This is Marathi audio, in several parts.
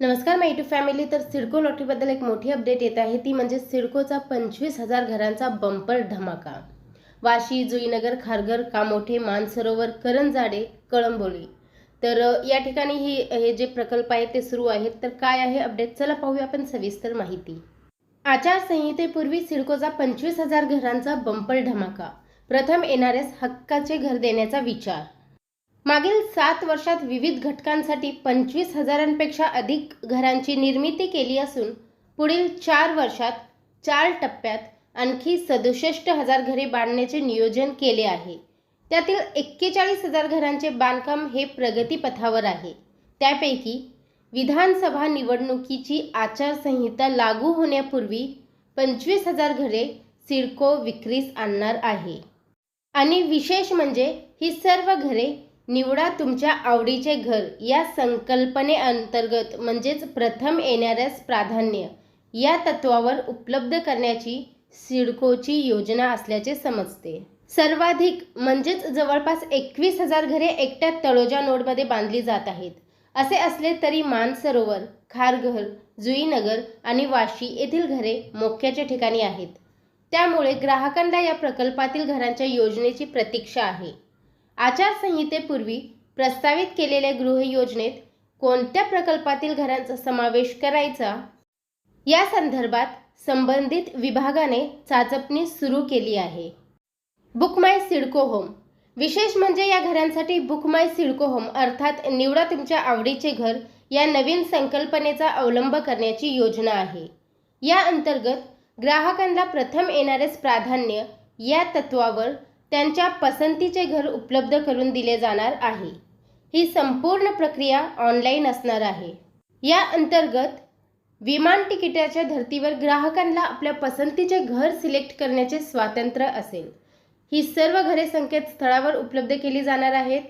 नमस्कार माय टू फॅमिली. तर सिडको लॉटरीबद्दल एक मोठी अपडेट येत आहे. ती म्हणजे सिडकोचा पंचवीस हजार घरांचा बंपर धमाका. वाशी जुईनगर खारघर कामोठे मानसरोवर करंजाडे कळंबोली. तर या ठिकाणी ही हे जे प्रकल्प आहेत ते सुरू आहेत. तर काय आहे अपडेट? चला पाहूया आपण सविस्तर माहिती. आचारसंहितेपूर्वी सिडकोचा पंचवीस हजार घरांचा बंपर धमाका. प्रथम येणाऱ्यास हक्काचे घर देण्याचा विचार. मागील सात वर्षात विविध घटकांसाठी पंचवीस हजारांपेक्षा अधिक घरांची निर्मिती केली असून पुढील चार वर्षात चार टप्प्यात आणखी सदुसष्ट हजार घरे बांधण्याचे नियोजन केले आहे. त्यातील एक्केचाळीस हजार घरांचे बांधकाम हे प्रगतीपथावर आहे. त्यापैकी विधानसभा निवडणुकीची आचारसंहिता लागू होण्यापूर्वी पंचवीस हजार घरे सिडको विक्रीस आणणार आहे. आणि विशेष म्हणजे ही सर्व घरे निवडा तुमच्या आवडीचे घर. या संकल्पनेअंतर्गत म्हणजेच प्रथम येणाऱ्यास प्राधान्य. या तत्वावर उपलब्ध करण्याची सिडकोची योजना असल्याचे समजते. सर्वाधिक म्हणजेच जवळपास एकवीस हजार घरे एकट्या तळोजा नोडमध्ये बांधली जात आहेत. असे असले तरी मानसरोवर खारघर जुईनगर आणि वाशी येथील घरे मोक्याच्या ठिकाणी आहेत. त्यामुळे ग्राहकांना या प्रकल्पातील घरांच्या योजनेची प्रतीक्षा आहे. आचारसंहितेपूर्वी प्रस्तावित केलेल्या गृहयोजनेत कोणत्या प्रकल्पातील घरांचा समावेश करायचा? या संदर्भात संबंधित विभागाने चाचपणी सुरू केली आहे. Book my CIDCO home. विशेष म्हणजे या घरांसाठी बुकमाय सिडको होम अर्थात निवडा तुमच्या आवडीचे घर या नवीन संकल्पनेचा अवलंब करण्याची योजना आहे. या अंतर्गत ग्राहकांना प्रथम येणारेच प्राधान्य या तत्वावर त्यांच्या पसंतीचे घर उपलब्ध करून दिले जाणार आहे. ही संपूर्ण प्रक्रिया ऑनलाईन असणार आहे. या अंतर्गत विमान तिकिटाच्या धर्तीवर ग्राहकांना आपल्या पसंतीचे घर सिलेक्ट करण्याचे स्वातंत्र्य असेल. ही सर्व घरे संकेतस्थळावर उपलब्ध केली जाणार आहेत.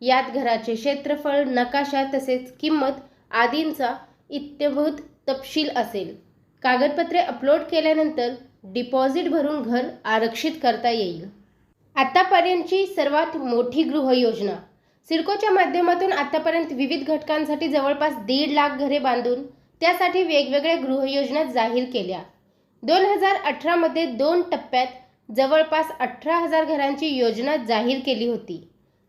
यात घराचे क्षेत्रफळ नकाशा तसेच किंमत आदींचा इत्यभूत तपशील असेल. कागदपत्रे अपलोड केल्यानंतर डिपॉझिट भरून घर आरक्षित करता येईल. आतापर्यंतची सर्वात मोठी गृहयोजना सिडकोच्या माध्यमातून आतापर्यंत विविध घटकांसाठी जवळपास दीड लाख घरे बांधून त्यासाठी वेगवेगळ्या गृहयोजना जाहीर केल्या. दोन हजार अठरामध्ये दोन टप्प्यात जवळपास अठरा हजार घरांची योजना जाहीर केली होती.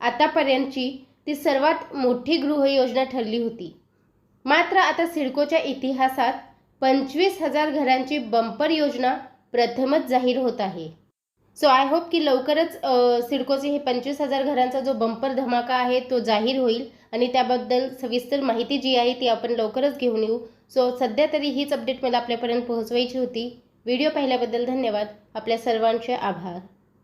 आतापर्यंतची ती सर्वात मोठी गृहयोजना ठरली होती. मात्र आता सिडकोच्या इतिहासात पंचवीस हजार घरांची बंपर योजना प्रथमच जाहीर होत आहे. सो आय होप की लवकरच सिडकोचे हे पंचवीस हजार घरांचा जो बंपर धमाका आहे तो जाहीर होईल आणि त्याबद्दल सविस्तर माहिती जी आहे ती आपण लवकरच घेऊन येऊ. सो सध्या तरी हीच अपडेट मला आपल्यापर्यंत पोहोचवायची होती. व्हिडिओ पाहिल्याबद्दल धन्यवाद. आपल्या सर्वांचे आभार.